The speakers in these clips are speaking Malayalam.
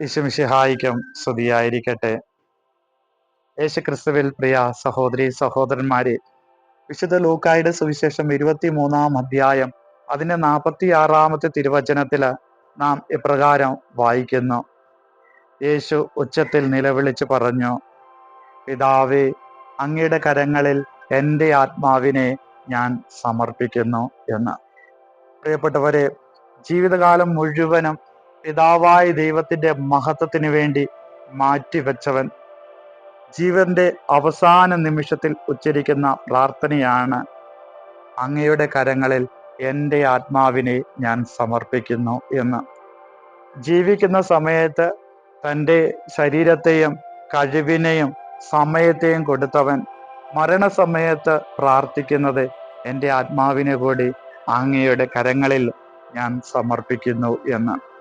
യേശുമിഷിഹായിക്കും സ്തുതിയായിരിക്കട്ടെ. യേശുക്രിസ്തുവിൽ പ്രിയ സഹോദരി സഹോദരന്മാരെ വിശുദ്ധ ലൂക്കായുടെ സുവിശേഷം ഇരുപത്തി മൂന്നാം അധ്യായം അതിന്റെ നാൽപ്പത്തി ആറാമത്തെ തിരുവചനത്തിൽ നാം ഇപ്രകാരം വായിക്കുന്നു. യേശു ഉച്ചത്തിൽ നിലവിളിച്ച് പറഞ്ഞു പിതാവേ അങ്ങയുടെ കരങ്ങളിൽ എന്റെ ആത്മാവിനെ ഞാൻ സമർപ്പിക്കുന്നു എന്ന്. പ്രിയപ്പെട്ടവരെ ജീവിതകാലം മുഴുവനും പിതാവായ ദൈവത്തിന്റെ മഹത്വത്തിന് വേണ്ടി മാറ്റിവെച്ചവൻ. ജീവന്റെ അവസാന നിമിഷത്തിൽ ഉച്ചരിക്കുന്ന പ്രാർത്ഥനയാണ് അങ്ങയുടെ കരങ്ങളിൽ എന്റെ ആത്മാവിനെ ഞാൻ സമർപ്പിക്കുന്നു എന്ന്. ജീവിക്കുന്ന സമയത്ത് തന്റെ ശരീരത്തെയും കഴിവിനെയും സമയത്തെയും കൊടുത്തവൻ മരണസമയത്ത് പ്രാർത്ഥിക്കുന്നത് എന്റെ ആത്മാവിനെ കൂടി അങ്ങയുടെ കരങ്ങളിൽ ഞാൻ സമർപ്പിക്കുന്നു എന്ന്.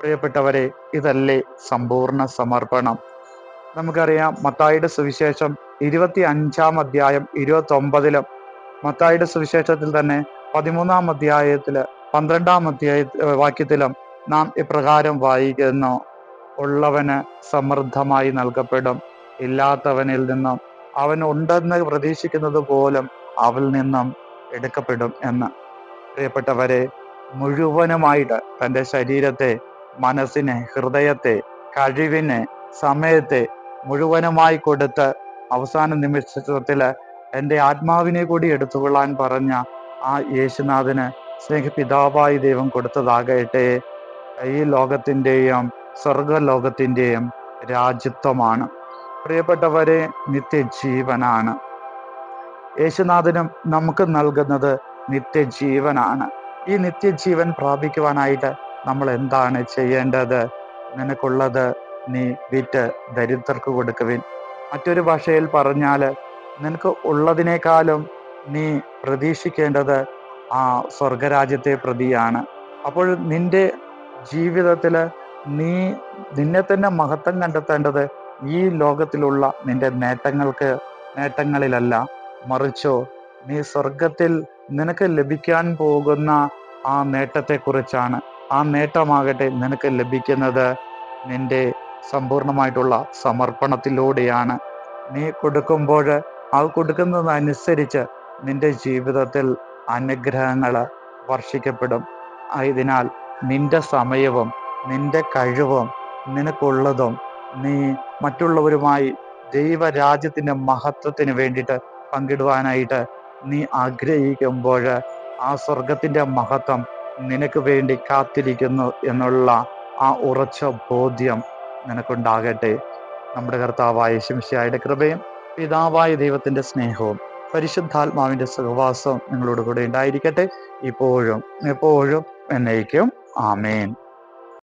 പ്രിയപ്പെട്ടവരെ ഇതല്ലേ സമ്പൂർണ സമർപ്പണം. നമുക്കറിയാം മത്തായിയുടെ സുവിശേഷം ഇരുപത്തി അഞ്ചാം അധ്യായം ഇരുപത്തി ഒമ്പതിലും മത്തായിയുടെ സുവിശേഷത്തിൽ തന്നെ പതിമൂന്നാം അധ്യായത്തിൽ പന്ത്രണ്ടാം അധ്യായ വാക്യത്തിലും നാം ഇപ്രകാരം വായിക്കുന്നു. ഉള്ളവന് സമൃദ്ധമായി നൽകപ്പെടും. ഇല്ലാത്തവനിൽ നിന്നും അവൻ ഉണ്ടെന്ന് പ്രതീക്ഷിക്കുന്നത് പോലും അവൽ നിന്നും എടുക്കപ്പെടും എന്ന്. പ്രിയപ്പെട്ടവരെ മുഴുവനുമായിട്ട് തന്റെ ശരീരത്തെ മനസ്സിനെ ഹൃദയത്തെ കഴിവിനെ സമയത്തെ മുഴുവനുമായി കൊടുത്ത് അവസാന നിമിഷത്തിൽ എന്റെ ആത്മാവിനെ കൂടി എടുത്തുകൊള്ളാൻ പറഞ്ഞ ആ യേശുനാഥന് സ്നേഹപിതാവായി ദൈവം കൊടുത്തതാകട്ടെ. ഈ ലോകത്തിന്റെയും സ്വർഗലോകത്തിന്റെയും രാജ്യത്വമാണ്. പ്രിയപ്പെട്ടവരെ നിത്യജീവനാണ്. യേശുനാഥനും നമുക്ക് നൽകുന്നത് നിത്യജീവനാണ്. ഈ നിത്യജീവൻ പ്രാപിക്കുവാനായിട്ട് നമ്മൾ എന്താണ് ചെയ്യേണ്ടത്? നിനക്കുള്ളത് നീ വിറ്റ് ദരിദ്രർക്ക് കൊടുക്കുവിൻ. മറ്റൊരു ഭാഷയിൽ പറഞ്ഞാൽ നിനക്ക് ഉള്ളതിനേക്കാളും നീ പ്രതീക്ഷിക്കേണ്ടത് ആ സ്വർഗരാജ്യത്തെ പ്രതിയാണ്. അപ്പോൾ നിന്റെ ജീവിതത്തിൽ നീ നിന്നെ തന്നെ മഹത്വം കണ്ടെത്തേണ്ടത് ഈ ലോകത്തിലുള്ള നിന്റെ നേട്ടങ്ങൾക്ക് നേട്ടങ്ങളിലല്ല. മറിച്ചോ നീ സ്വർഗത്തിൽ നിനക്ക് ലഭിക്കാൻ പോകുന്ന ആ നേട്ടത്തെക്കുറിച്ചാണ്. ആ നേട്ടമാകട്ടെ നിനക്ക് ലഭിക്കുന്നത് നിന്റെ സമ്പൂർണമായിട്ടുള്ള സമർപ്പണത്തിലൂടെയാണ്. നീ കൊടുക്കുമ്പോൾ ആ കൊടുക്കുന്നതനുസരിച്ച് നിന്റെ ജീവിതത്തിൽ അനുഗ്രഹങ്ങൾ വർഷിക്കപ്പെടും. ആയതിനാൽ നിന്റെ സമയവും നിന്റെ കഴിവും നിനക്കുള്ളതും നീ മറ്റുള്ളവരുമായി ദൈവരാജ്യത്തിന്റെ മഹത്വത്തിന് വേണ്ടിയിട്ട് പങ്കിടുവാനായിട്ട് നീ ആഗ്രഹിക്കുമ്പോൾ ആ സ്വർഗത്തിന്റെ മഹത്വം നിനക്ക് വേണ്ടി കാത്തിരിക്കുന്നു എന്നുള്ള ആ ഉറച്ച ബോധ്യം നിനക്കുണ്ടാകട്ടെ. നമ്മുടെ കർത്താവായ ശിംശായുടെ കൃപയും പിതാവായ ദൈവത്തിന്റെ സ്നേഹവും പരിശുദ്ധാത്മാവിന്റെ സഹവാസവും നിങ്ങളോട് കൂടെ ഉണ്ടായിരിക്കട്ടെ. ഇപ്പോഴും എപ്പോഴും എന്നേക്കും. ആമേൻ.